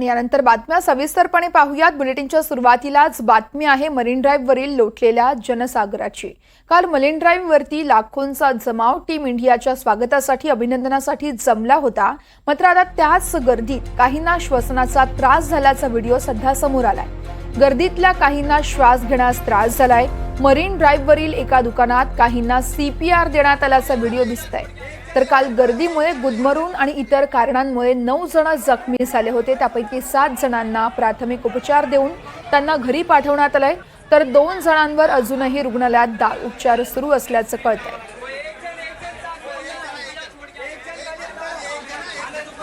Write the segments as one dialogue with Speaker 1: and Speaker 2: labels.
Speaker 1: आणि यानंतर बातम्या सविस्तरपणे पाहूयात. बुलेटिनच्या सुरुवातीलाच बातमी आहे मरीन ड्राईव्हवरील लोटलेल्या जनसागराची. काल मरीन ड्राईव्हवरती लाखोंचा जमाव टीम इंडियाच्या स्वागतासाठी अभिनंदनासाठी जमला होता. मात्र आता त्याच गर्दीत काहींना श्वसनाचा त्रास झाल्याचा व्हिडिओ सध्या समोर आलाय. गर्दीतल्या काहींना श्वास घेण्यास त्रास झालाय. मरीन ड्राईव्हवरील एका दुकानात काहींना सीपीआर देण्यात आल्याचा व्हिडिओ दिसत आहे तर काल गर्दीमुळे गुदमरून आणि इतर कारणांमुळे नऊ जण जखमी झाले होते. त्यापैकी सात जणांना प्राथमिक उपचार देऊन त्यांना घरी पाठवण्यात आलंय. तर दोन जणांवर अजूनही रुग्णालयात दा उपचार सुरू असल्याचं कळतंय.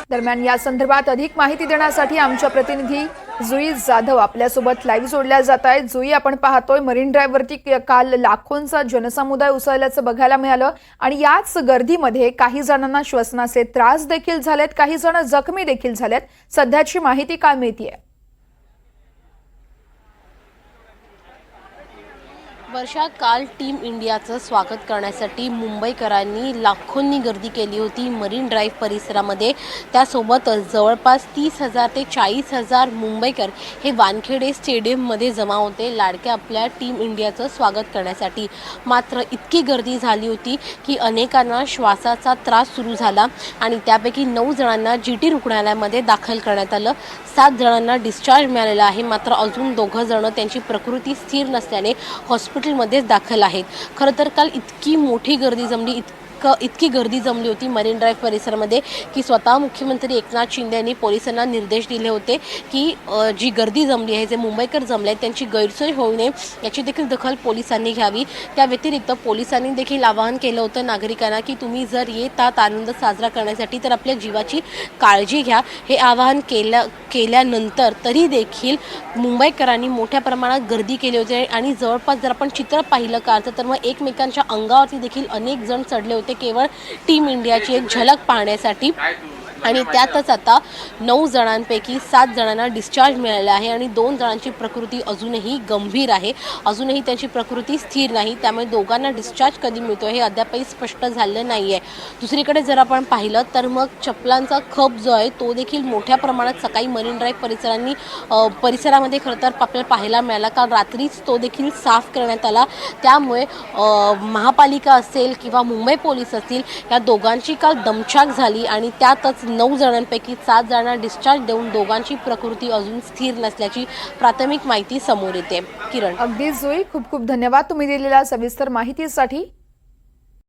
Speaker 1: दरम्यान या संदर्भात अधिक माहिती देण्यासाठी आमच्या प्रतिनिधी जुई जाधव आपल्यासोबत लाईव्ह जोडल्या जात आहेत. जुई आपण पाहतोय मरीन ड्राईव्हवरती क- काल लाखोंचा जनसमुदाय उसळल्याचं बघायला मिळालं आणि याच गर्दीमध्ये काही जणांना श्वसनाचे त्रास देखील झालेत काही जण जखमी देखील झालेत. सध्याची माहिती काय मिळतीये?
Speaker 2: वर्षा काल टीम इंडियाचं स्वागत करण्यासाठी मुंबईकरांनी लाखोंनी गर्दी केली होती. मरीन ड्राईव्ह परिसरामध्ये त्यासोबत जवळपास तीस हजार ते चाळीस हजार मुंबईकर हे वानखेडे स्टेडियममध्ये जमा होते. लाडक्या आपल्या टीम इंडियाचं स्वागत करण्यासाठी मात्र इतकी गर्दी झाली होती की अनेकांना श्वासाचा त्रास सुरू झाला आणि त्यापैकी नऊ जणांना जी टी रुग्णालयामध्ये दाखल करण्यात आलं. सात जणांना डिस्चार्ज मिळालेला आहे. मात्र अजून दोघं जणं त्यांची प्रकृती स्थिर नसल्याने हॉस्पिटल हॉस्पिटलमध्येच दाखल आहेत. खरं तर काल इतकी मोठी गर्दी जमली इतकं इतकी गर्दी जमली होती मरीन ड्राईव्ह परिसरामध्ये की स्वतः मुख्यमंत्री एकनाथ शिंदे यांनी पोलिसांना निर्देश दिले होते की जी गर्दी जमली आहे जे मुंबईकर जमले आहेत त्यांची गैरसोय होऊ नये याची देखील दखल पोलिसांनी घ्यावी. त्या व्यतिरिक्त पोलिसांनी देखील आवाहन केलं होतं नागरिकांना की तुम्ही जर येतात आनंद साजरा करण्यासाठी तर आपल्या जीवाची काळजी घ्या. हे आवाहन केल्या केल्यानंतर तरी देखील मुंबईकरांनी मोठ्या प्रमाणात गर्दी केली होती आणि जवळपास जर आपण चित्र पाहिलं का तर मग एकमेकांच्या अंगावरती देखील अनेक जण चढले होते. केवळ टीम इंडियाची एक झलक पाहण्यासाठी आणि त्यातच आता नऊ जणांपैकी सात जणांना डिस्चार्ज मिळाला आहे आणि दोन जणांची प्रकृती अजूनही गंभीर आहे. अजूनही त्यांची प्रकृती स्थिर नाही. त्यामुळे दोघांना डिस्चार्ज कधी मिळतो हे अद्यापही स्पष्ट झालं नाही आहे दुसरीकडे जर आपण पाहिलं तर मग चपलांचा खप जो आहे तो देखील मोठ्या प्रमाणात सकाळी मरीन ड्राईव्ह परिसरांनी परिसरामध्ये खरं तर आपल्याला पाहायला मिळाला. काल रात्रीच तो देखील साफ करण्यात आला. त्यामुळे महापालिका असेल किंवा मुंबई पोलीस असतील या दोघांची काल दमछाक झाली आणि त्यातच नऊ जणांपैकी सात जणांना डिस्चार्ज देऊन दोघांची प्रकृती अजून स्थिर नसल्याची प्राथमिक माहिती समोर येते. किरण.
Speaker 1: अगदी जुई. खूप खूप धन्यवाद तुम्ही दिलेल्या सविस्तर माहितीसाठी.